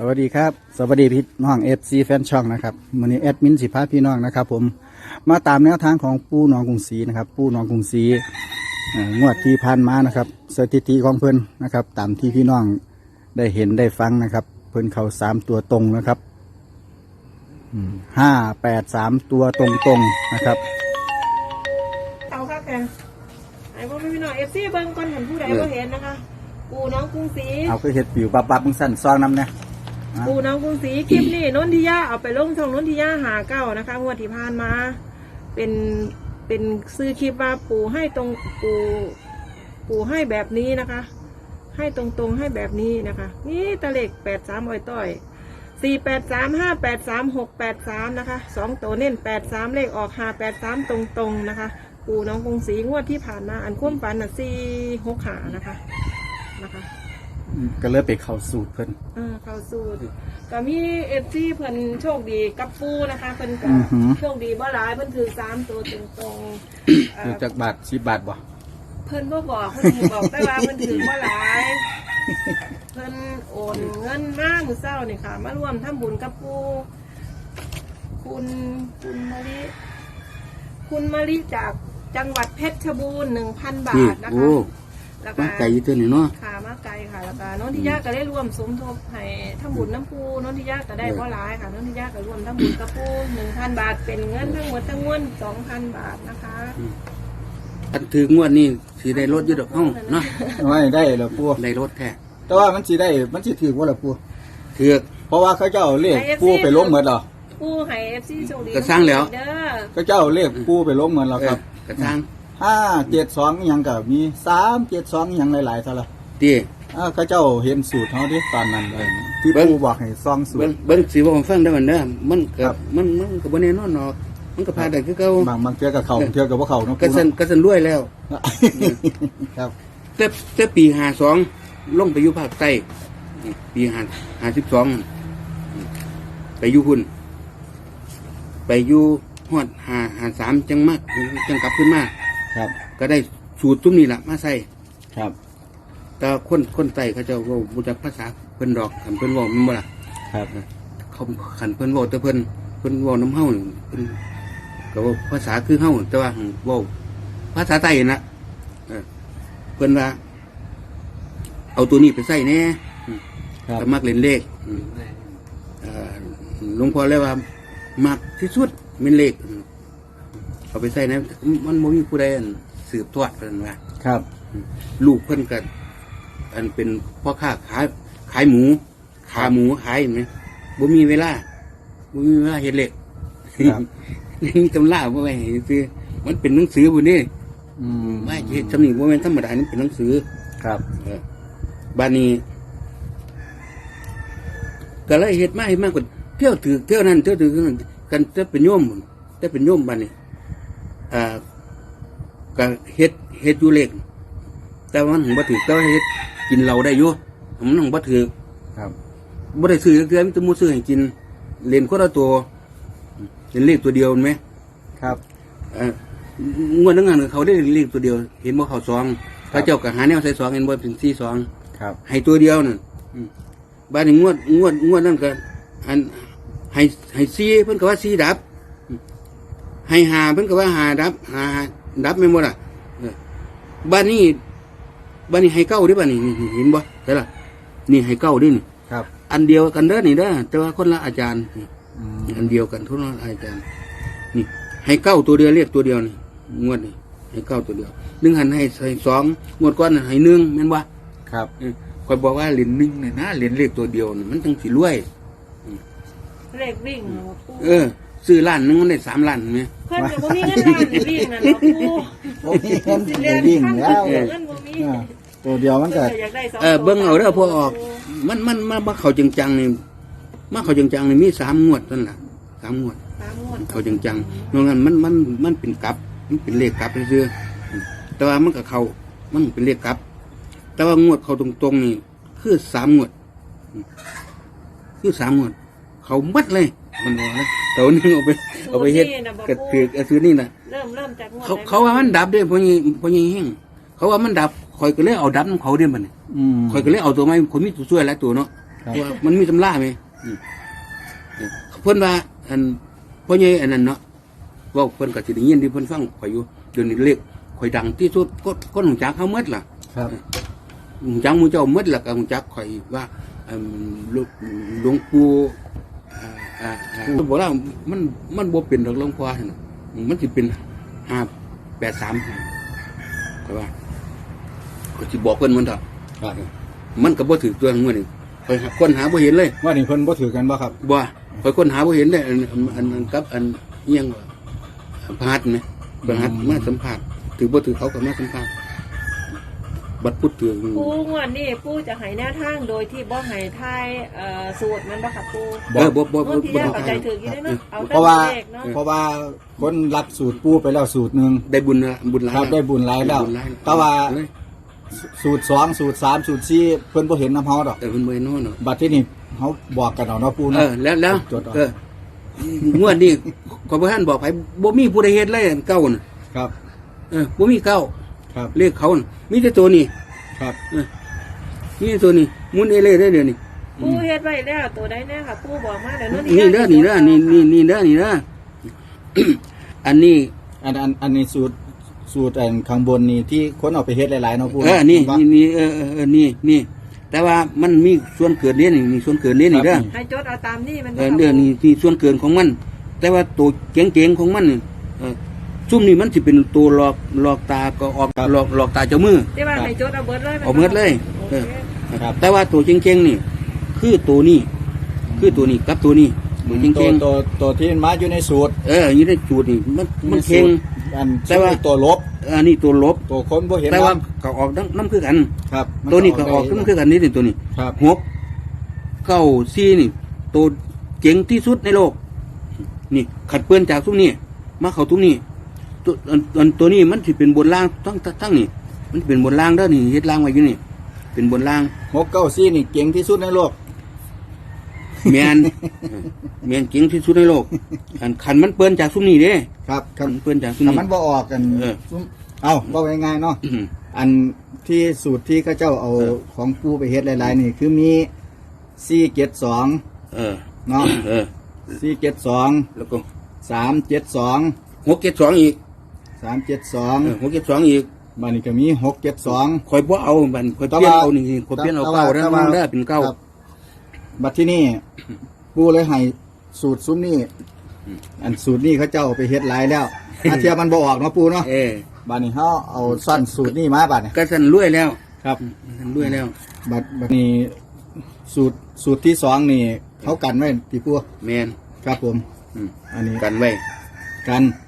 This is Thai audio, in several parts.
สวัสดีครับสวัสดีพี่น้องเอฟซีแฟนช่องนะครับวันนี้แอดมินสิพาพี่น้องนะครับ ผมมาตามแนวทางของปูหนองกรุงศรีนะครับ ปูหนองกรุงศรีเอ่องวดที่ผ่านมานะครับ สถิติของเพิ่นนะครับ ตามที่พี่น้องได้เห็นได้ฟังนะครับ เพิ่นเขาสามตัวตรงนะครับห้าแปดสามตัวตรงตรงๆนะครับเอาค่ะแกไอ้พวกพี่น้องเอฟซีเบิ้งก่อนเห็นผู้ใดก็เห็นนะคะ ปูน้องกรุงศรีเอาคือเห็ดปิวบับบับมึงสั่นซองน้ำเนี่ยอะ ปูน้องกรุงศรีคลิปนี้นนทิยาเอาไปลงช่องนนทิยาหาเก้านะคะงวดที่ผ่านมา เป็นเป็นซื้อคลิปว่าปูให้ตรงปูปูให้แบบนี้นะคะ ให้ตรงๆให้แบบนี้นะคะ นี่ตะเล็กแปดสามอ้อยต้อยสี่แปดสามห้าแปดสามหกแปดสามนะคะสองตัวเน้นแปดสามเลขออกห้าแปดสามตรงๆนะคะ ปูน้องกรุงศรีงวดที่ผ่านมาอันคุ้มฝันอะสี่หกหานะคะนะคะ ก็เลยไปเข้าสูตรเพิ่น อ่าเข้าสู่ก็มีเอฟซีเพิ่นโชคดีกับปูนะคะเพิ่นก็อือหือ โชคดีบ่หลายเพิ่นถือสามตัวตรงๆอ่าคือจากบาทสิบบาทบ่ เพิ่นบ่บอกเพิ่นบอกแต่ว่าเพิ่นถือบ่หลาย เพิ่นโอนเงินมามื้อเช้านี่ค่ะ มาร่วมทำบุญกับปูคุณคุณมะลิ คุณมะลิจากจังหวัดเพชรบูรณ์1,000 บานี่ทนะโอ้คะ แล้วก็มาไก่ยี่ตัวนี่เนาะ ค่ะมาไกลค่ะแล้วก็น้องทิยาก็ได้ร่วมสมทบให้ทำบุญน้ำปูน้องทิยาก็ได้พ่อร้ายค่ะน้องทิยาก็ร่วมทำบุญกับปูหนึ่งพันบาทเป็นเงินทั้งหมดทั้งมวลสองพันบาทนะคะอันถืองวดนี่สิได้รถอยู่ดอกเฮาเนาะไม่ได้เหรอปูได้รถแท้แต่ว่ามันสิได้มันสิถือว่าเหรอปูถือกเพราะว่าเขาเจ้าเลขปูไปลงเหมือนเหรอปูให้เอฟซีโชคดีก็สร้างแล้วเด้อเขาเจ้าเลขปูไปลงเหมือนเหรอเอคอรับกระทาง ห้าเจ็ดสองยังกับมีสามเจ็ดสองยังหลายๆเท่าไหร่ตีอ่าเขาเจ้าเห็นสูตรเขาที่ตอนนั้นเออที่เบิ่ง ปูบอกให้ซองสูตเบิ่งร เบิ่งสิว่าผมฟังได้มันเด้อมันก็ครับมันมันก็บ่แน่นอนเนาะมันก็พาได้คือเก่าบางบางเทือกับเขาบางเทือกับว่าเขาเนาะก็ปูสันเนาะก็สันรวยแล้ว ครับแต่แต่ปี52ลงไปอยู่ภาคใต้ปี5 52ไปอยู่หุ่น ไปอยู่ฮอด5 53จังมากจังกลับขึ้นมา ครับ ก็ได้สูตรตุ้มนี่แหละมาใส่ครับแต่คนคนไต้เขาจะเว่าบูจักภาษาเพิ่นดอกขันเพิ่นเว่ามันบ่ล่ะครับเขาขันเพิ่นเว่าแต่เพิ่นเพิ่นเว่าน้ำเฮานี่เพิ่นก็เว่าภาษาคือเฮาแต่ว่าเว่าภาษาไต้นะเออเพิ่นว่า เอาตัวนี้ไปใส่แน่อืมครับก็มักเล่นเลขอืมเอ่อหลวงพ่อเลยว่ามักที่สุดเป็นเลขอืม เอาไปใส่นะมันบ่มีผู้ใดอั่นสืบทอดเพิ่นว่าครับ ลูกเพิ่นกันอันเป็นพ่อค้าขายขายหมูขาหมูขายเห็นไหมบ่มีเวลาบ่มีเวลาเฮ็ดเหล็กครับมีตำราบ่ไว้ให้ซื้อมันเป็นหนังสือบุนี่อืมไม่เฮ็ดจำนี่บ่แม่นธรรมดานี่เป็นหนังสือครับเออบ้านนี้ก็เลยเฮ็ดมาเฮ็ดมากกว่าเที่ยวถือเที่ยวนั้นเที่ยวถือนั้นกันจะเป็นโยมพุ่นจะเป็นโยมบ้านนี้ อ่าก็เฮ็ดเฮ็ดอยู่เล็กแต่ว่ามันถึงบ่ถือแต่ว่าเฮ็ดกินเหล้าได้อยู่มันถึงบ่ถือครับบ่ได้ซื้อเทื่อมีแต่หมูซื้อให้กิน เล่นคนละตัวเล่นเลขตัวเดียวเห็นไหมครับเอ่องวดนึงหันเขาได้เลขตัวเดียว เห็นบ่เข้าซองพระเจ้าก็หาแนวใส่ซองเห็นบ่เป็นสี่ซองครับ ให้ตัวเดียวนั่นอืมบ้านนี้งวดงวดงวดนั่นก็อันให้ให้ซีเพิ่นก็ว่าซีดับอืม ให้หาเพิ่นก็ว่าหาดับหาหาดับแม่นบ่ล่ะเออบ้านนี้บ้านนี้ให้เก้าเด้บ้านนี้นี่นี่เห็นบ่ใช่ล่ะนี่ให้เก้าเดินี่ครับ อันเดียวกันเด้อนี่เด้อแต่ว่าคนละอาจารย์อืมอันเดียวกันทุกคนละอาจารย์ นี่ ให้เก้าตัวเดียวเรียกตัวเดียวนี่งวดนี่ให้เก้าตัวเดียวหนึ่งหันให้ใส่สองงวดก้อนให้หนึ่งแม่นว่าครับคอยบอกว่าเหรียญหนึ่งเนี่ยนะเหรียญเลขตัวเดียวนี่มันต้องสิรวยเลขวิ่งเหรอปูเออ ซื้อล้านหนึงมันได้สามล้านไหม เพิ่นก็บ่มีเงินล้านให้วิ่งนั่นเนาะปูโอ้ยเงินสิไปเรียนวิ่งข้างแล้วเงินบ่มีอ่าตัวเดียวมันก็เพิ่นก็อยากได้สองเออเบิ้งเอาเด้อพวกออก มันมันมามาเขาจังจังๆนี่มาเขาจังจังๆนี่มีสามงวดนั่นแหละสามงวด สามงวดเขาจังจังๆนอกนั้นมันมันมันเป็นกลับมันเป็นเลขกลับเรื่อยๆแต่ว่ามันกับเขามันเป็นเลขกลับ แต่ว่างวดเขาตรงๆนี่คือสามงวด คือสามงวด เขามัดเลย มันบอกนะแต่วันนึงเอาไปเอาไปเฮ็ดกระถือกระซื้อนี่นะเริ่มเริ่มจากงวดเขาเขาว่ามันดับเด้วยพอยี่พอยี่แห้งเขาว่ามันดับคอยก็เลยเอาดับน้ำเขาเด้วยมันอืมคอยก็เลยเอาตัวไม้คนมีตัวช่วยหลายตัวเนาะคครับเพราะว่ามันมีตำราไหมอืมเออเพิ่นว่าอันพ่อใหญ่อันนั้นเนาะเว่าเพิ่นก็สิได้ยินที่เพิ่นฟังข่อยอยู่เดี๋ยวนี้เลขข่อยดังที่สุดก็คนหูจักเขาหมดล่ะครับหูจักหมูเจ้าหมดล่ะก็หูจักข่อยว่าเอิ่มหลวงหลวงปู่ อ่าอ่าอ่าเพิ่นบอกว่ามันมันบ่เป็นดอกหลวงพ่อหั่นน่ะมันสิเป็น583แต่ว่าก็สิบอกเพิ่นมันเถอะครับมันก็บ่ถือตัวงวดนี่ข่อยหาคนหาบ่เห็นเลยว่านี่เพิ่นบ่ถือกันบ่ครับบ่ข่อยคนหาบ่เห็นเลยอันอันอันอันกับอันเอียงว่าพาดไหมพาดมาสัมภาษณ์ถือบ่ถือเขาก็มาสัมภาษณ์ บัดพูดถึงปูงวดนี้ปูจะให้แนวทางโดยที่บ่ให้ทายเอ่อสูตรมันบ่ค่ะปูเออบ่บ่งบ่วดที่บ่ยาบ่เข้าใจถึงอยู่ได้เนาะเอาเพราะว่าเลขเนาะเพราะว่าคนรับสูตรปูไปแล้วสูตรหนึ่ง ได้บุญนะบุญหลายครับได้บุญหลายแล้วได้บุญหลายแต่ว่า เอ้ยสูตรสองสูตรสามสูตรสี่เพิ่นบ่เห็นน้ำเฮาดอก แต่เพิ่นบ่เห็นโน่นเนาะ บัดที่นี่เฮาบอกกันเอาเนาะปูเอเนาะ อแล้วแล้วจดเอา เอองวดนี้ขอยบ่ทันบอกไผบ่มีผู้ใดเฮ็ดเลยอันเก่าน่ะครับ เออบ่มีเก่า ครับเลขเขาน่ะมีแต่ตัวนี้ครับ เออมีแต่ตัวนี้หมุนเอเล่ได้เดี๋ยวนี้ปูเฮ็ดไว้แล้วตัวใดแน่ค่ะปูบอกมาเดี๋ยวนี่เด้อนี่เด้อนี่นี่นี่เด้อนี่เด้อ อันนี้ อันอันอันนี้สูตรสูตรอันข้างบนนี่ที่คนเอาไปเฮ็ดหลายๆเนาะปูเออ นี่นี่นี่เออเออเออนี่นี่แต่ว่ามันมีส่วนเกินนี่นี่มีส่วนเกินนี่นี่เด้อให้จดเอาตามนี่มันเออเด้อนี่ที่ส่วนเกินของมัน แต่ว่าตัวเจ๋งๆของมันนี่เออ ซุ่มนี่มันสิเป็นตัวหลอกหลอกตาก็ออกหลอกหลอกตาเจ้ามือที่ว่าให้จดเอาเบิดเลยเอาเบิดเลยโอเอเคอแต่ว่าตัวเจ๋งๆนี่ คือตัวนี้ คือตัวนี้กับตัวนี้ตัวตัวเจ๋งตัวตัวที่มาอยู่ในสูตรๆเอออยู่ในจุดนี่มันมันเข่งอันแต่ว่าตัวลบอันนี้ตัวลบตัวคนบ่เห็นแต่ว่าน้ก็ออกน้ำน้ำคือกันำครับมัตัวนี้ก็ออกได้น้ำคือกันนี่นี่ตัวนี้ครับหกเก้าสี่นี่ตัวเจ๋งที่สุดในโลก นี่ขัดเปื้อนจากทุกนี้มาเข้าทุกนี้ ตัวอันอันตัวนี้มันสิเป็นบนล่างทั้งทั้งทั้งนี่มันเป็นบนล่างเด้อนี่เฮ็ดล่างไว้อยู่นี่ เป็นบนล่างหกเก้าสี่นี่เก่งที่สุดในโลกแมนเออแมนเจ๋งที่สุดในโลกอันขันมันเปื้อนจากทุกนี้เด้ครับคขัรับนเปื้อนจากทุกถ้านี้มันบ่ออกกันเออซุ่มเอ้าบ่ง่ายๆเนาะอืมอันที่สูตรที่เขาเจ้าเอาเออของปูไปเฮ็ดหลายๆนี่ คือมีสี่เจ็ดสองเออเนาะเออสี่เจ็ดสองแล้วก็สามเจ็ดสองหกเจ็ดสองอีก สามเจ็ดสองเออหกเจ็ดสองอีกบัดนี้ก็มีหกเจ็ดสองคอยบ่เอาบันคอยเปลี่ยนเอานี่คอยเปลี่ยนเอาเก้าแล้วมันได้เป็นเก้าครับบัดที่นี่ปูเลยให้สูตรซุ้มนี่อันสูตรนี่เขาเจ้าเอาไปเฮ็ดหลายแล้วอาเทียมันบ่ออกเนาะปูเนาะเออบัดนี้เขาเอาซ่อนสูตรนี่มาบัดนี้ก็สันรวยแล้ว ครับสันรวยแล้วบัดบัดนี้สูตรสูตรที่สองนี่เขากันไว้ที่ปูแมนครับผมอืมอันนี้กันไว้กันให้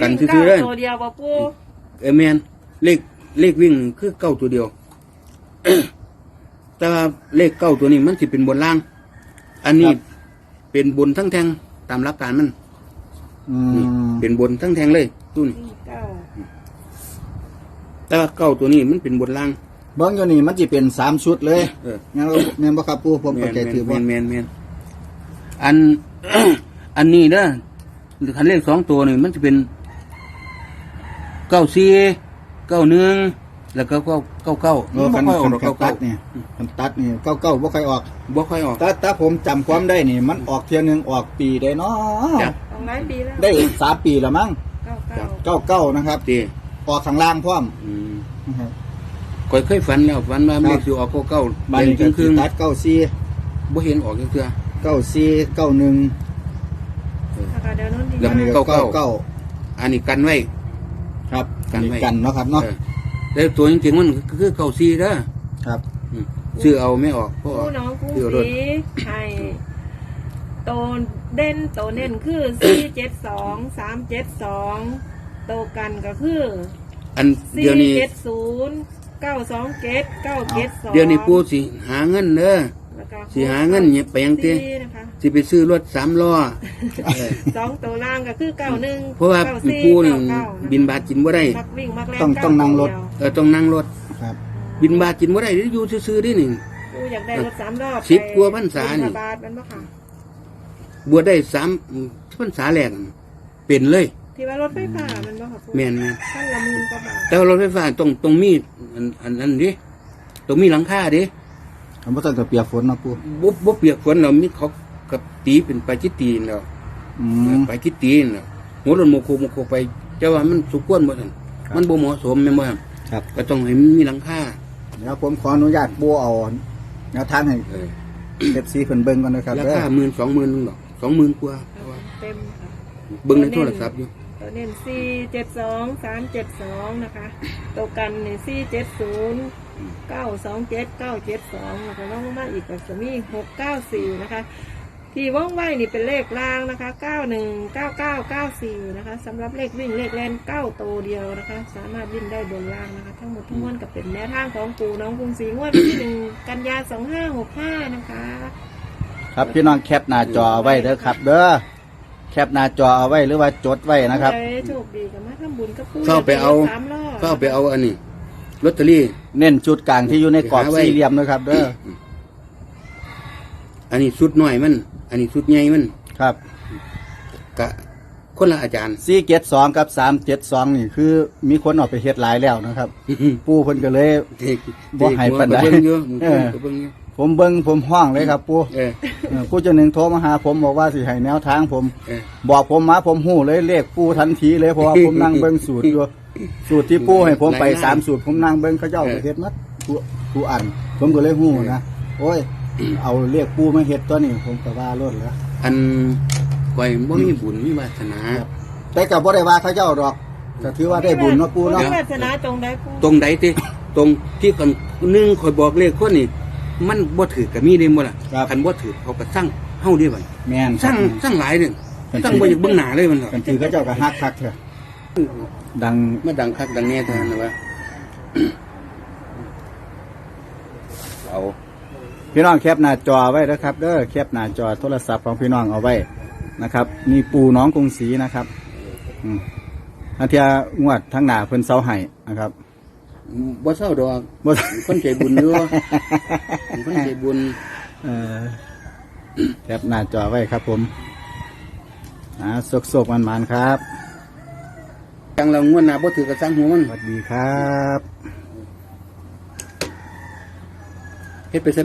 กันวิ่งซื่อๆเลยเก้าตัวเดียวบ่ปูเออแมนเลขเลขวิ่งคือเก้าตัวเดียว แต่ว่าเลขเก้าตัวนี้มันสิเป็นบนล่าง อันนี้เป็นบนทั้งแทงตามหลักการมันอืนี่มเป็นบนทั้งแทงเลยตู้นี่วิ่งเก้าแต่ว่าเก้าตัวนี้มันเป็นบนล่าง เบิ้งอยู่นี่มันจะเป็นสามชุดเลยเออ งั้นเราแม่นบ่ครับปูผมแมเข้านใจแมถือนแมบ่นแมนแมนอัน อันนี้เด้อ คันเลขสองตัวนี่มันจะเป็นเก้าสี่เก้าหนึ่งแล้วก็เก้าเก้าเก้าเออบ่คันค่อยออคักนหรอกคันเก้าตัเก้าดนี่คันตัดนี่เก้าเก้าบ่ค่อยออกบ่ค่อยออกแต่แต่ผมจำความได้นี่ มันออกเที่ยหนึงออกปีได้เนาะจ้ะสองหลายปีแล้วได้สามปีแล้วมั้งเก้าเก้าเก้าเก้านะครับตีออกข้างล่างพร้อมอืมนะครับ ข่อยเคยฝันแล้วฝันว่าครับ เลขสิออกเก้าเก้าบ้านเป็นนี้คก็รึ่งคสิรึ่งตัดเก้าสี่บ่เห็นออกจังเทื่อเก้าสี่เก้าหนึ่ง นะคะเดี๋ยวนู้นที่แล้วอันนี้ยาก็เก้าเก้าเก้าอันนี้กันไว้ ครับกันไว้มีกันเนาะครับเนาะเออแล้วตัวจริงๆมันคือเก้าสี่เด้อครับอืมซื้อเอาไม่ออกเพราะผู้น้องผู้ซื้อเอารถ สีให้โตเด่นโตเน่นคือสี่เจ็ดสองสามเจ็ดสองโตกันก็คืออันสี่เดี๋ยวนี้ เจ็ดศูนย์เก้าสองเจ็ดเก้าเจ็ดสองเดี๋ยวนี้ปู่สิหาเงินเด้อ แล้วก็สิหาเงินเนี่ยไปยังติสี่นะคะสิไปซื้อรถสามล้อเออสองตัวล่างก็คือเก้าหนึ่งเพราะว่าก้สี่ปู่นี่เก้าเก้าะบินบาทกินบ่ได้มักวิ่งมักแล่นต้องเก้าต้องนั่งรถเดียวเออต้องนั่งรถ ครับ บินบาทกินบ่ได้อยู่ซื่อๆดินี่ กูอยากได้รถสามรอบสิบกว่าพรรษานี่ บิณฑบาตมันบ่ค่ะ บวชได้สามพรรษาแรกเป็นเลย ที่ว่ารถไฟฟ้ามันบ่ค่ะปูแม่นแม่นท่านละหมื่นกว่าบาทแต่ว่ารถไฟฟ้าต้องต้องมีอันอันนั้นดิต้องมีหลังคาดิ มันบ่ต้องกับเปียกฝนเนาะปูบ่บ่เปียกฝนเรามีเขากับตีเป็นไปจิตตีนแล้วอืม ไปคิดตีนแล้วหัวรถโมโคโมโคไปเจ้าว่ามันสุกวนบ่ซั่นครับ มันบ่เหมาะสมแม่นบ่ครับครับ ก็ต้องให้มันมีหลังคาเดี๋ยวผมขออนุญาตปูเอาแนวทางให้เออเอฟซีเพิ่นเบิ่งก่อนนะครับราเด้อคาหมื่นสองหมื่นนึงดอกสองหมื่นกว่าเพราะว่าเต็มค่ะเบิ่งในโทรศัพท์อยู่ตัวเน้นสี่เจ็ดสองสามเจ็ดสองนะคะ ตัวกันเนี่ยสี่เจ็ดศูนย์ เก้าสองเจ็ดเก้าเจ็ดสองแล้วก็ว่องมาอีกแบบจะมีหกเก้าสี่นะคะ ที่ว่องไว้นี่เป็นเลขล่างนะคะเก้าหนึ่งเก้าเก้าเก้าสี่นะคะสำหรับเลขวิ่งเลขแล่นเก้าโตวเดียวนะคะ สามารถวิ่งได้บนล่างนะคะ ทั้งหมดทั้งมวลกับเป็นแนวทางของปู่น้องกรุงศรีงวดวันที่หนึ่งกันยาสองห้าหกห้านะคะครับพี่น้องแคปหน้าจอเอาไว้เด้อครับ เด้อแคปหน้าจอเอาไว้หรือว่าจดไว้นะครับ ผู้ใดโชคดีกับมาทำบุญกับปู่เข้าไปเอา สามรอบก็เอาไปเอาอันนี้ ลอตเตอรี่ เน้นจุดกลางที่อยู่ในกรอบหาไว้ สี่เหลี่ยมนะครับเด้ออันนี้สุดน้อยมัน อันนี้สุดใหญ่มันครับกะคนละอาจารย์ สี่เจ็ดสองกับสามเจ็ดสองนี่คือมีคนเออกไปเฮ็ดหลายแล้วนะครับ ปูเพิ่นก็เลย เด็กบ่ให้ปานใดเบิ่งอยู่เออเบิ่งอยู่ผมเบิ่งผมห้องเลยครับปูเออเออผู้เจ้าหนึ่งโทรมาหาผมบอกว่าสิให้แนวทางผม เออ บอกผมมาผมหู้เลยเลขปูทันทีเลยเพราะว่าผมนั่งเบิ่งสูตรอยู่ สูตรที่ปูให้ผมไปหลายๆสามสูตรผมนั่งเบิ่งเขาเจ้าเออไปเฮ็ดมัดทุกทุกอัน ผมก็เลยหู้นะโอ้ย เอาเลขปูมาเฮ็ดตัวนี้ผมก็ว่าลดแล้ว อันไว้บ่มีบุญมีวาสนาแต่ก็บ่ได้ว่าเขาเจ้าดอกก็ถือว่าได้บุญเนาะปูเนาะบุญวาสนาตรงใดปู่ตรงใดติตรงที่คนหนึงคอยบอกเลขคนนี่มันบ่ถือก็มีได้บ่ล่ะครับ คันบ่ถือเขาก็สั่งเฮาได้บัดแม่นสั่งสั่งหลายเด้เป็นสั่งบ่อยากเบิ่งหน้าเลยมันเถอะกันถือเขาเจ้าก็ฮักคักเถอะ ดังมาดังคักดังแน่เท่านั้นนะว่าเอาพี่น้องแคปหน้าจอไว้นะครับเด้อแคปหน้าจอโทรศัพท์ของพี่น้องเอาไว้นะครับมีปูน้องกรุงศรีนะครับอืมอันเทียงวดทั้งหน้าเพิ่นเซาให้นะครับบ่เศร้าดอกบ่คนใจบุญอยู่คนใจบุญเออแคปหน้าจอไว้ครับผมอ่าสกๆมันๆครับ จังเรางวดหน้าบ่ถือกระสังหัวมันสวัสดีครับ เฮ็ดไปซะ